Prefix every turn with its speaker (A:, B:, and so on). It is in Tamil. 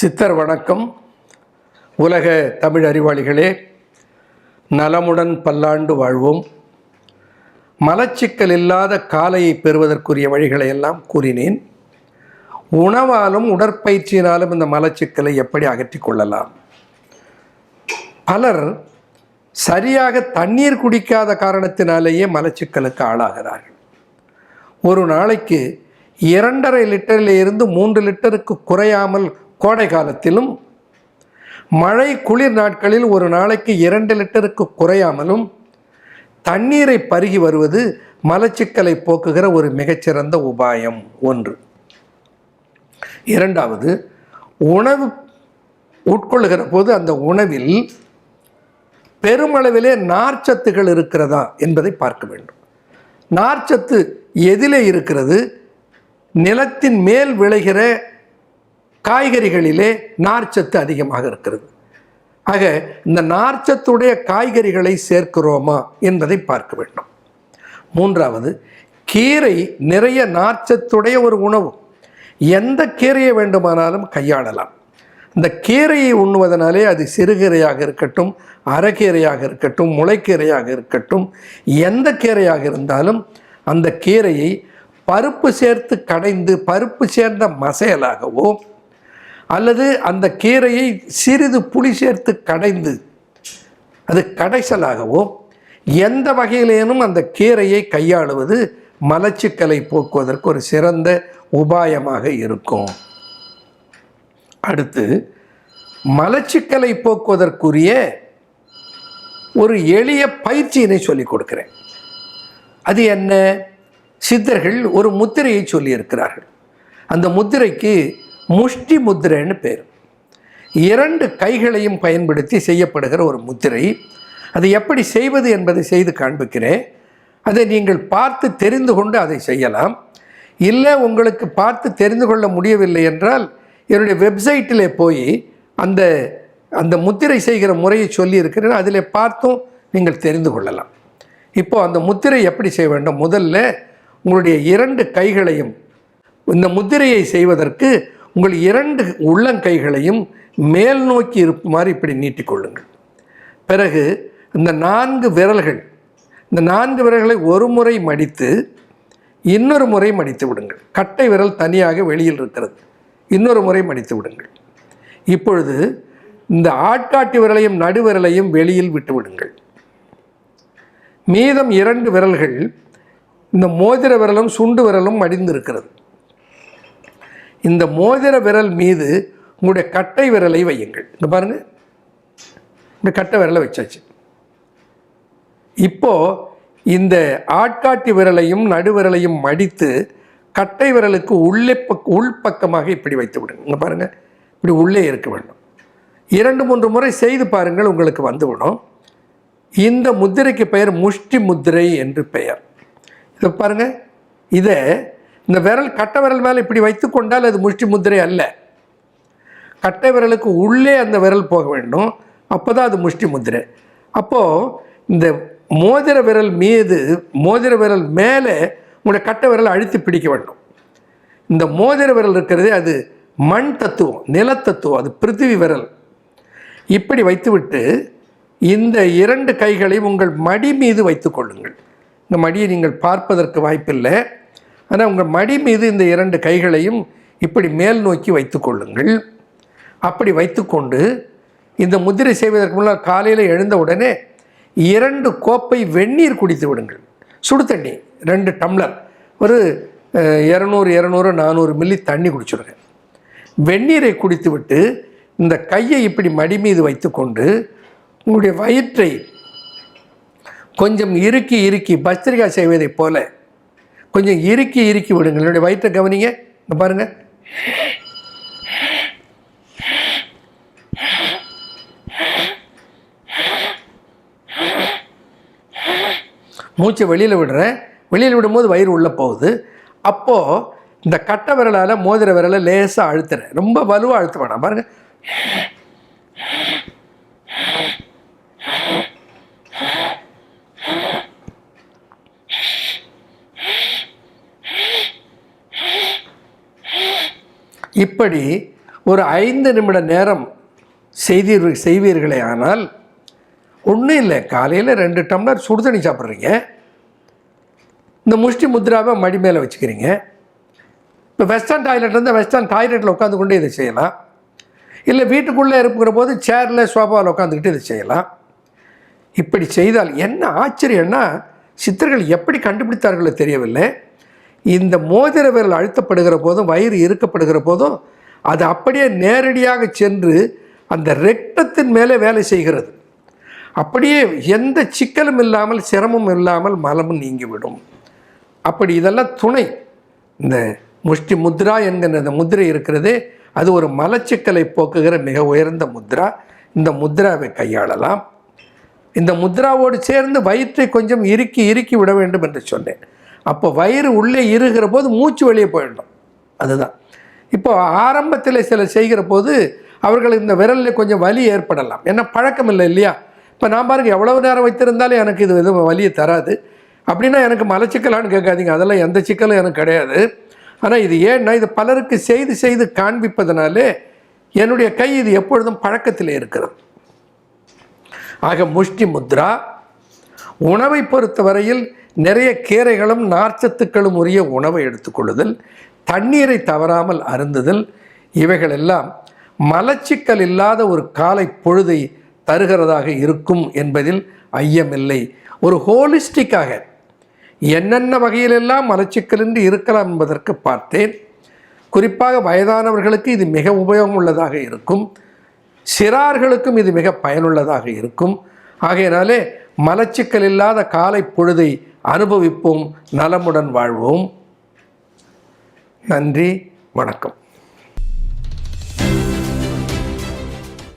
A: சித்தர் வணக்கம். உலக தமிழ் அறிவாளிகளே நலமுடன் பல்லாண்டு வாழ்வோம். மலச்சிக்கல் இல்லாத காலையை பெறுவதற்குரிய வழிகளை எல்லாம் கூறினேன். உணவாலும் உடற்பயிற்சியினாலும் இந்த மலச்சிக்கலை எப்படி அகற்றிக் கொள்ளலாம்? பலர் சரியாக தண்ணீர் குடிக்காத காரணத்தினாலேயே மலச்சிக்கலுக்கு ஆளாகிறார்கள். ஒரு நாளைக்கு இரண்டரை லிட்டரில் இருந்து மூன்று லிட்டருக்கு குறையாமல் கோடை காலத்திலும் மழை குளிர் நாட்களில் ஒரு நாளைக்கு இரண்டு லிட்டருக்கு குறையாமலும் தண்ணீரை பருகி வருவது மலச்சிக்கலை போக்குகிற ஒரு மிகச்சிறந்த உபாயம் ஒன்று. இரண்டாவது உணவு உட்கொள்ளுகிற போது அந்த உணவில் பெருமளவிலே நார்ச்சத்துகள் இருக்கிறதா என்பதை பார்க்க வேண்டும். நார்ச்சத்து எதிலே இருக்கிறது நிலத்தின் மேல் விளைகிற காய்கறிகளிலே நார்ச்சத்து அதிகமாக இருக்கிறது. ஆக இந்த நார்ச்சத்துடைய காய்கறிகளை சேர்க்கிறோமா என்பதை பார்க்க வேண்டும். மூன்றாவது கீரை நிறைய நார்ச்சத்துடைய ஒரு உணவு. எந்த கீரையை வேண்டுமானாலும் கையாளலாம். இந்த கீரையை உண்ணுவதனாலே அது சிறுகீரையாக இருக்கட்டும் அரைக்கீரையாக இருக்கட்டும் முளைக்கீரையாக இருக்கட்டும் எந்த கீரையாக இருந்தாலும் அந்த கீரையை பருப்பு சேர்த்து கடைந்து பருப்பு சேர்ந்த மசையலாகவோ அல்லது அந்த கீரையை சிறிது புளி சேர்த்து கடைந்து அது கடைசலாகவோ எந்த வகையிலேனும் அந்த கீரையை கையாளுவது மலச்சிக்கலை போக்குவதற்கு ஒரு சிறந்த உபாயமாக இருக்கும். அடுத்து மலச்சிக்கலை போக்குவதற்குரிய ஒரு எளிய பயிற்சியினை சொல்லிக் கொடுக்கிறேன். அது என்ன? சித்தர்கள் ஒரு முத்திரையை சொல்லியிருக்கிறார்கள். அந்த முத்திரைக்கு முஷ்டி முத்திரைன்னு பேர். இரண்டு கைகளையும் பயன்படுத்தி செய்யப்படுகிற ஒரு முத்திரை. அதை எப்படி செய்வது என்பதை செய்து காண்பிக்கிறேன். அதை நீங்கள் பார்த்து தெரிந்து கொண்டு அதை செய்யலாம். இல்லை உங்களுக்கு பார்த்து தெரிந்து கொள்ள முடியவில்லை என்றால் என்னுடைய வெப்சைட்டில் போய் அந்த அந்த முத்திரை செய்கிற முறையை சொல்லி இருக்கிறேன். அதில் பார்த்தும் நீங்கள் தெரிந்து கொள்ளலாம். இப்போது அந்த முத்திரை எப்படி செய்ய வேண்டும்? முதல்ல உங்களுடைய இரண்டு கைகளையும் இந்த முத்திரையை செய்வதற்கு உங்கள் இரண்டு உள்ளங்கைகளையும் மேல் நோக்கி இருப்புமாறு இப்படி நீட்டிக்கொள்ளுங்கள். பிறகு இந்த நான்கு விரல்கள் இந்த நான்கு விரல்களை ஒரு முறை மடித்து இன்னொரு முறை மடித்து விடுங்கள். கட்டை விரல் தனியாக வெளியில் இருக்கிறது. இன்னொரு முறை மடித்து விடுங்கள். இப்பொழுது இந்த ஆட்காட்டி விரலையும் நடுவிரலையும் வெளியில் விட்டு விடுங்கள். மீதம் இரண்டு விரல்கள் இந்த மோதிர விரலும் சுண்டு விரலும் மடிந்திருக்கிறது. இந்த மோதிர விரல் மீது உங்களுடைய கட்டை விரலை வையுங்கள். இந்த பாருங்கள் இந்த கட்டை விரலை வச்சாச்சு. இப்போது இந்த ஆட்காட்டி விரலையும் நடுவிரலையும் மடித்து கட்டை விரலுக்கு உள்ளே பக் உள்பக்கமாக இப்படி வைத்து விடுங்க. இங்கே பாருங்கள் இப்படி உள்ளே இருக்க வேண்டும். இரண்டு மூன்று முறை செய்து பாருங்கள் உங்களுக்கு வந்துவிடும் இந்த முத்திரைக்கு பெயர் முஷ்டி முத்திரை என்று பெயர். இதை பாருங்கள் இதை இந்த விரல் கட்டை விரல் மேலே இப்படி வைத்து கொண்டால் அது முஷ்டி முத்திரை அல்ல. கட்டை விரலுக்கு உள்ளே அந்த விரல் போக வேண்டும். அப்போ தான் அது முஷ்டி முத்திரை. அப்போது இந்த மோதிர விரல் மீது மோதிர விரல் மேலே உங்களுடைய கட்டை விரலை அழுத்தி பிடிக்க வேண்டும். இந்த மோதிர விரல் இருக்கிறதே அது மண் தத்துவம் நிலத்தத்துவம் அது பிருத்திவி விரல். இப்படி வைத்துவிட்டு இந்த இரண்டு கைகளை உங்கள் மடி மீது வைத்து கொள்ளுங்கள். இந்த மடியை நீங்கள் பார்ப்பதற்கு வாய்ப்பில்லை. ஆனால் உங்கள் மடி மீது இந்த இரண்டு கைகளையும் இப்படி மேல் நோக்கி வைத்துக்கொள்ளுங்கள் அப்படி வைத்துக்கொண்டு இந்த முதிரை செய்வதற்கு முன்னால் காலையில் எழுந்த உடனே இரண்டு கோப்பை வெந்நீர் குடித்து விடுங்கள். சுடு தண்ணி ரெண்டு டம்ளர். ஒரு இரநூறு இரநூறு நானூறு மில்லி தண்ணி குடிச்சுடுங்க. வெந்நீரை குடித்துவிட்டு இந்த கையை இப்படி மடி மீது வைத்துக்கொண்டு உங்களுடைய வயிற்றை கொஞ்சம் இறுக்கி இறுக்கி பஸ்திரிகா செய்வதைப் போல கொஞ்சம் இறுக்கி இறுக்கி விடுங்கள். என்னுடைய வயிற்றை கவனிங்க. இங்கே பாருங்க. மூச்சை வெளியில் விடுறேன். வெளியில் விடும்போது வயிறு உள்ளே போகுது. அப்போது இந்த கட்டை விரலால் மோதிர விரலை லேசாக அழுத்துறேன். ரொம்ப வலுவாக அழுத்த வேணாம். பாருங்கள் இப்படி ஒரு ஐந்து நிமிட நேரம் செய்தீர் செய்வீர்களே ஆனால் ஒன்றும் இல்லை. காலையில் ரெண்டு டம்ளர் சுடுதண்ணி சாப்பிட்றீங்க. இந்த முஷ்டி முத்ராவை மடி மேலே வச்சுக்கிறீங்க. இப்போ வெஸ்டர்ன் டாய்லெட் இருந்தால் வெஸ்டர்ன் டாய்லெட்டில் உட்காந்து கொண்டு இதை செய்யலாம். இல்லை வீட்டுக்குள்ளே இருக்கிற போது சேரில் சோஃபாவில் உட்காந்துக்கிட்டு இதை செய்யலாம். இப்படி செய்தால் என்ன ஆச்சரியம்னா சித்தர்கள் எப்படி கண்டுபிடித்தார்களோ தெரியவில்லை. இந்த மோதிர விரல் அழுத்தப்படுகிற போதும் வயிறு இறுக்கப்படுகிற போதும் அது அப்படியே நேரடியாக சென்று அந்த ரெக்டத்தின் மேலே வேலை செய்கிறது. அப்படியே எந்த சிக்கலும் இல்லாமல் சிரமம் இல்லாமல் மலமும் நீங்கிவிடும். அப்படி இதெல்லாம் துணை. இந்த முஷ்டி முத்ரா என்கிற இந்த முத்திரை இருக்கிறதே அது ஒரு மலச்சிக்கலை போக்குகிற மிக உயர்ந்த முத்ரா. இந்த முத்ராவை கையாளலாம். இந்த முத்ராவோடு சேர்ந்து வயிற்றை கொஞ்சம் இறுக்கி இறுக்கி விட வேண்டும் என்று சொன்னேன். அப்போ வயிறு உள்ளே இருகிற போது மூச்சு வெளியே போயிடும் அதுதான். இப்போ ஆரம்பத்தில் சில செய்கிற போது அவர்களுக்கு இந்த விரலில் கொஞ்சம் வலி ஏற்படலாம். ஏன்னா பழக்கம் இல்லை இல்லையா? இப்போ நான் பாருங்க எவ்வளவு நேரம் வைத்திருந்தாலும் எனக்கு இது எதுவும் வலியை தராது. அப்படின்னா எனக்கு மலச்சிக்கலான்னு கேட்காதீங்க. அதெல்லாம் எந்த சிக்கலும் எனக்கு கிடையாது. ஆனால் இது ஏன்னா இது பலருக்கு செய்து செய்து காண்பிப்பதனாலே என்னுடைய கை இது எப்பொழுதும் பழக்கத்தில் இருக்கிறது. ஆக முஷ்டி முத்ரா உணவை பொறுத்தவரையில் நிறைய கீரைகளும் நார்ச்சத்துக்களும் உரிய உணவை எடுத்துக்கொள்ளுதல் தண்ணீரை தவறாமல் அருந்துதல் இவைகளெல்லாம் மலச்சிக்கல் இல்லாத ஒரு காலை பொழுதை தருகிறதாக இருக்கும் என்பதில் ஐயமில்லை. ஒரு ஹோலிஸ்டிக்காக என்னென்ன வகையிலெல்லாம் மலச்சிக்கலின்றி இருக்கலாம் என்பதற்கு பார்த்தேன். குறிப்பாக வயதானவர்களுக்கு இது மிக உபயோகம் உள்ளதாக இருக்கும். சிறார்களுக்கும் இது மிக பயனுள்ளதாக இருக்கும். ஆகையினாலே மலச்சிக்கல் இல்லாத காலை பொழுதை அனுபவிப்போம் நலமுடன் வாழ்வோம். நன்றி வணக்கம்.